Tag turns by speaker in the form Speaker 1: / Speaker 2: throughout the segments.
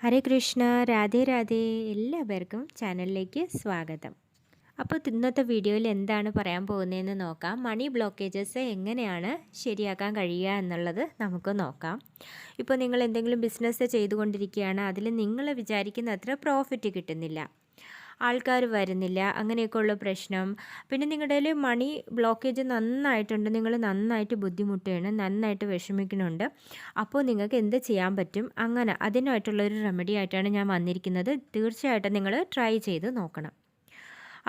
Speaker 1: ഹരേ കൃഷ്ണ രാധേ രാധേ എല്ലാവർക്കും ചാനലിലേക്ക് സ്വാഗതം. അപ്പോൾ ഇന്നത്തെ വീഡിയോയിൽ എന്താണ് പറയാൻ പോകുന്നതെന്ന് നോക്കാം. മണി ബ്ലോക്കേജസ് എങ്ങനെയാണ് ശരിയാക്കാൻ കഴിയുക എന്നുള്ളത് നമുക്ക് നോക്കാം. ഇപ്പോൾ നിങ്ങൾ എന്തെങ്കിലും ബിസിനസ് ചെയ്തുകൊണ്ടിരിക്കുകയാണ് അതിൽ നിങ്ങൾ വിചാരിക്കുന്ന അത്ര പ്രോഫിറ്റ് കിട്ടുന്നില്ല. ആൾക്കാർ വരുന്നില്ല അങ്ങനെയൊക്കെയുള്ള പ്രശ്നം. പിന്നെ നിങ്ങളുടെ മണി ബ്ലോക്കേജ് നന്നായിട്ടുണ്ട് നിങ്ങൾ നന്നായിട്ട് ബുദ്ധിമുട്ടുകയാണ് നന്നായിട്ട് വിഷമിക്കുന്നുണ്ട്. അപ്പോൾ നിങ്ങൾക്ക് എന്ത് ചെയ്യാൻ പറ്റും? അങ്ങനെ അതിനായിട്ടുള്ളൊരു റെമഡി ആയിട്ടാണ് ഞാൻ വന്നിരിക്കുന്നത്. തീർച്ചയായിട്ടും നിങ്ങൾ ട്രൈ ചെയ്ത് നോക്കണം.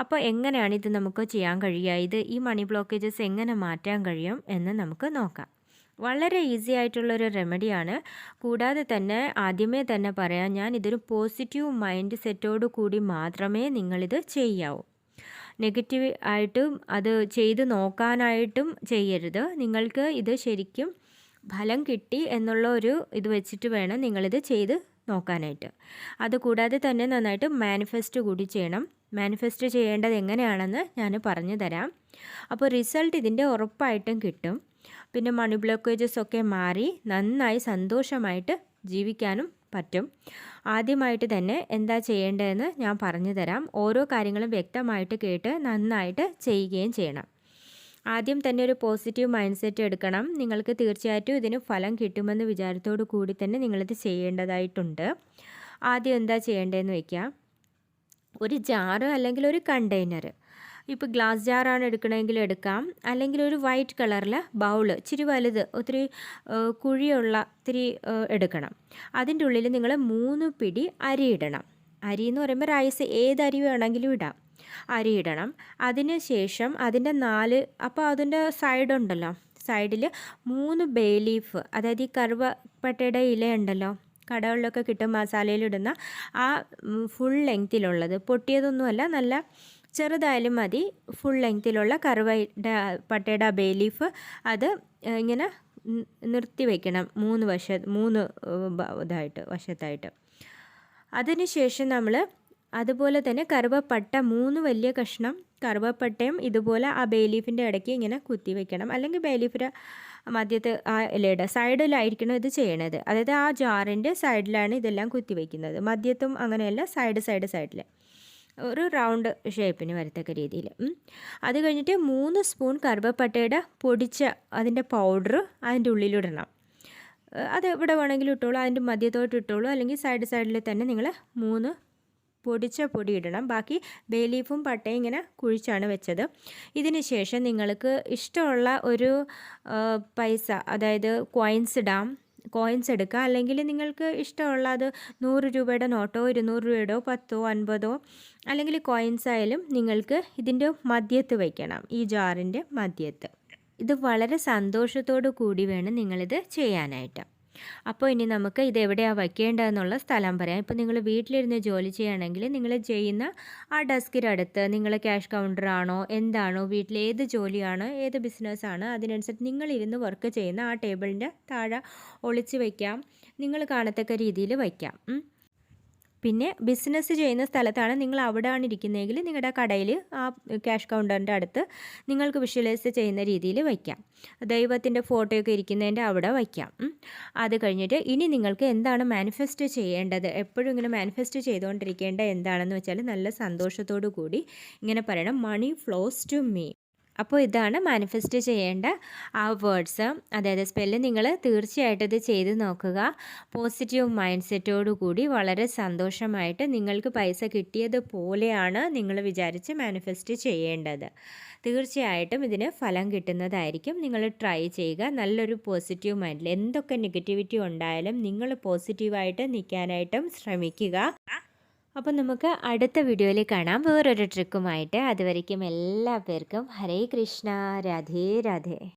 Speaker 1: അപ്പോൾ എങ്ങനെയാണ് ഇത് നമുക്ക് ചെയ്യാൻ കഴിയുക? ഇത് ഈ മണി ബ്ലോക്കേജസ് എങ്ങനെ മാറ്റാൻ കഴിയും എന്ന് നമുക്ക് നോക്കാം. വളരെ ഈസി ആയിട്ടുള്ളൊരു റെമഡിയാണ് കൂടാതെ തന്നെ ആദ്യമേ തന്നെ പറയാം ഞാൻ ഇതൊരു പോസിറ്റീവ് മൈൻഡ് സെറ്റോട് കൂടി മാത്രമേ നിങ്ങളിത് ചെയ്യാവൂ. നെഗറ്റീവ് ആയിട്ടും അത് ചെയ്ത് നോക്കാനായിട്ടും ചെയ്യരുത്. നിങ്ങൾക്ക് ഇത് ശരിക്കും ഫലം കിട്ടി എന്നുള്ള ഒരു ഇത് വെച്ചിട്ട് വേണം നിങ്ങളിത് ചെയ്ത് നോക്കാനായിട്ട്. അതുകൂടാതെ തന്നെ നന്നായിട്ട് മാനിഫെസ്റ്റ് കൂടി ചെയ്യണം. മാനിഫെസ്റ്റ് ചെയ്യേണ്ടത് എങ്ങനെയാണെന്ന് ഞാൻ പറഞ്ഞു തരാം അപ്പോൾ റിസൾട്ട് ഇതിന്റെ ഉറപ്പായിട്ടും കിട്ടും. പിന്നെ മണി ബ്ലോക്കേജസ് ഒക്കെ മാറി നന്നായി സന്തോഷമായിട്ട് ജീവിക്കാനും പറ്റും. ആദ്യമായിട്ട് തന്നെ എന്താ ചെയ്യേണ്ടതെന്ന് ഞാൻ പറഞ്ഞു തരാം. ഓരോ കാര്യങ്ങളും വ്യക്തമായിട്ട് കേട്ട് നന്നായിട്ട് ചെയ്യുകയും ചെയ്യണം. ആദ്യം തന്നെ ഒരു പോസിറ്റീവ് മൈൻഡ് സെറ്റ് എടുക്കണം. നിങ്ങൾക്ക് തീർച്ചയായിട്ടും ഇതിന് ഫലം കിട്ടുമെന്ന് വിചാരത്തോടു കൂടി തന്നെ നിങ്ങളിത് ചെയ്യേണ്ടതായിട്ടുണ്ട്. ആദ്യം എന്താ ചെയ്യേണ്ടതെന്ന് വയ്ക്കാം ഒരു ജാറ് അല്ലെങ്കിൽ ഒരു കണ്ടെയ്നർ ഇപ്പോൾ ഗ്ലാസ് ജാറാണ് എടുക്കണമെങ്കിൽ എടുക്കാം. അല്ലെങ്കിൽ ഒരു വൈറ്റ് കളറിൽ ബൗൾ ഇച്ചിരി വലുത് ഒത്തിരി കുഴിയുള്ള ഇത്തിരി എടുക്കണം. അതിന്റെ ഉള്ളിൽ നിങ്ങൾ മൂന്ന് പിടി അരി ഇടണം. അരി എന്ന് പറയുമ്പോൾ റൈസ് ഏത് അരി വേണമെങ്കിലും ഇടാം. അരി ഇടണം. അതിന് ശേഷം അതിന്റെ നാല് അപ്പോൾ അതിന്റെ സൈഡ് ഉണ്ടല്ലോ. സൈഡിൽ മൂന്ന് ബേ ലീഫ് അതായത് ഈ കറുവപ്പട്ടയുടെ ഇല ഉണ്ടല്ലോ. കടകളിലൊക്കെ കിട്ടും മസാലയിലിടുന്ന ആ ഫുൾ ലെങ്ത്തിലുള്ളത് പൊട്ടിയതൊന്നുമല്ല നല്ല ചെറുതായാലും മതി. ഫുൾ ലെങ്ത്തിലുള്ള കറുവയുടെ പട്ടയുടെ ബേ ലീഫ് അത് ഇങ്ങനെ നിർത്തി വയ്ക്കണം മൂന്ന് വശ മൂന്ന് ഇതായിട്ട് വശത്തായിട്ട്. അതിനുശേഷം നമ്മൾ അതുപോലെ തന്നെ കറുവപ്പട്ട മൂന്ന് വലിയ കഷ്ണം കറുവപ്പട്ടയും ഇതുപോലെ ആ ബേലീഫിന്റെ ഇടയ്ക്ക് ഇങ്ങനെ കുത്തി വെക്കണം. അല്ലെങ്കിൽ ബേലീഫിന്റെ മധ്യത്ത് ആ ഇലയുടെ സൈഡിലായിരിക്കണം ഇത് ചെയ്യണത്. അതായത് ആ ജാറിന്റെ സൈഡിലാണ് ഇതെല്ലാം കുത്തി വയ്ക്കുന്നത് മധ്യത്തും അങ്ങനെയല്ല സൈഡ് സൈഡ് സൈഡിൽ ഒരു റൗണ്ട് ഷേപ്പിന് വരത്തക്ക രീതിയിൽ. അത് കഴിഞ്ഞിട്ട് മൂന്ന് സ്പൂൺ കറുവപ്പട്ടയുടെ പൊടിച്ച അതിന്റെ പൗഡർ അതിന്റെ ഉള്ളിലിടണം. അത് എവിടെ വേണമെങ്കിലും ഇട്ടോളൂ. അതിന്റെ മധ്യത്തോട്ട് ഇട്ടോളൂ. അല്ലെങ്കിൽ സൈഡ് സൈഡിൽ തന്നെ നിങ്ങൾ മൂന്ന് പൊടിച്ച പൊടി ഇടണം. ബാക്കി ബേ ലീഫും പട്ടയും ഇങ്ങനെ കുഴിച്ചാണ് വെച്ചത്. ഇതിന് ശേഷം നിങ്ങൾക്ക് ഇഷ്ടമുള്ള ഒരു പൈസ അതായത് കോയിൻസ് ഇടാം കോയിൻസ് എടുക്കുക. അല്ലെങ്കിൽ നിങ്ങൾക്ക് ഇഷ്ടമുള്ള അത് നൂറ് രൂപയുടെ നോട്ടോ ഇരുന്നൂറ് രൂപയുടെയോ പത്തോ അൻപതോ അല്ലെങ്കിൽ കോയിൻസ് ആയാലും നിങ്ങൾക്ക് ഇതിന്റെ മദ്യത്ത് വയ്ക്കണം. ഈ ജാറിന്റെ മദ്യത്ത് ഇത് വളരെ സന്തോഷത്തോടു കൂടി വേണം നിങ്ങളിത് ചെയ്യാനായിട്ട്. അപ്പോൾ ഇനി നമുക്ക് ഇത് എവിടെയാണ് വയ്ക്കേണ്ടതെന്നുള്ള സ്ഥലം പറയാം. ഇപ്പോൾ നിങ്ങൾ വീട്ടിലിരുന്ന് ജോലി ചെയ്യുകയാണെങ്കിൽ നിങ്ങൾ ചെയ്യുന്ന ആ ഡെസ്കിനടുത്ത് നിങ്ങൾ ക്യാഷ് കൗണ്ടറാണോ എന്താണോ വീട്ടിൽ ഏത് ജോലിയാണ് ഏത് ബിസിനസ്സാണ് അതിനനുസരിച്ച് നിങ്ങളിരുന്ന് വർക്ക് ചെയ്യുന്ന ആ ടേബിളിന്റെ താഴെ ഒളിച്ച് വയ്ക്കാം. നിങ്ങൾ കാണത്തക്ക രീതിയിൽ വയ്ക്കാം. പിന്നെ ബിസിനസ് ചെയ്യുന്ന സ്ഥലത്താണ് നിങ്ങൾ അവിടെയാണ് ഇരിക്കുന്നതെങ്കിൽ നിങ്ങളുടെ കടയിൽ ആ ക്യാഷ് കൗണ്ടറിന്റെ അടുത്ത് നിങ്ങൾക്ക് വിഷ്വലൈസ് ചെയ്യുന്ന രീതിയിൽ വയ്ക്കാം. ദൈവത്തിന്റെ ഫോട്ടോയൊക്കെ ഇരിക്കുന്നതിന്റെ അവിടെ വയ്ക്കാം. അത് കഴിഞ്ഞിട്ട് ഇനി നിങ്ങൾക്ക് എന്താണ് മാനിഫെസ്റ്റ് ചെയ്യേണ്ടത്? എപ്പോഴും ഇങ്ങനെ മാനിഫെസ്റ്റ് ചെയ്തുകൊണ്ടിരിക്കേണ്ട എന്താണെന്ന് വെച്ചാൽ നല്ല സന്തോഷത്തോടു കൂടി ഇങ്ങനെ പറയണം മണി ഫ്ലോസ് ടു മീ അപ്പോൾ ഇതാണ് മാനിഫെസ്റ്റ് ചെയ്യേണ്ട ആ വേർഡ്സ് അതായത് സ്പെല്ല് നിങ്ങൾ തീർച്ചയായിട്ടും ഇത് ചെയ്ത് നോക്കുക. പോസിറ്റീവ് മൈൻഡ് സെറ്റോടു കൂടി വളരെ സന്തോഷമായിട്ട് നിങ്ങൾക്ക് പൈസ കിട്ടിയതുപോലെയാണ് നിങ്ങൾ വിചാരിച്ച് മാനിഫെസ്റ്റ് ചെയ്യേണ്ടത്. തീർച്ചയായിട്ടും ഇതിന് ഫലം കിട്ടുന്നതായിരിക്കും. നിങ്ങൾ ട്രൈ ചെയ്യുക. നല്ലൊരു പോസിറ്റീവ് മൈൻഡിൽ എന്തൊക്കെ നെഗറ്റിവിറ്റി ഉണ്ടായാലും നിങ്ങൾ പോസിറ്റീവായിട്ട് നിൽക്കാനായിട്ടും ശ്രമിക്കുക. അപ്പം നമുക്ക് അടുത്ത വീഡിയോയിൽ കാണാം. വേറൊരു ട്രിക്കുമായിട്ട്. അതുവരയ്ക്കും എല്ലാ പേർക്കും ഹരേ കൃഷ്ണ. രാധേ രാധേ.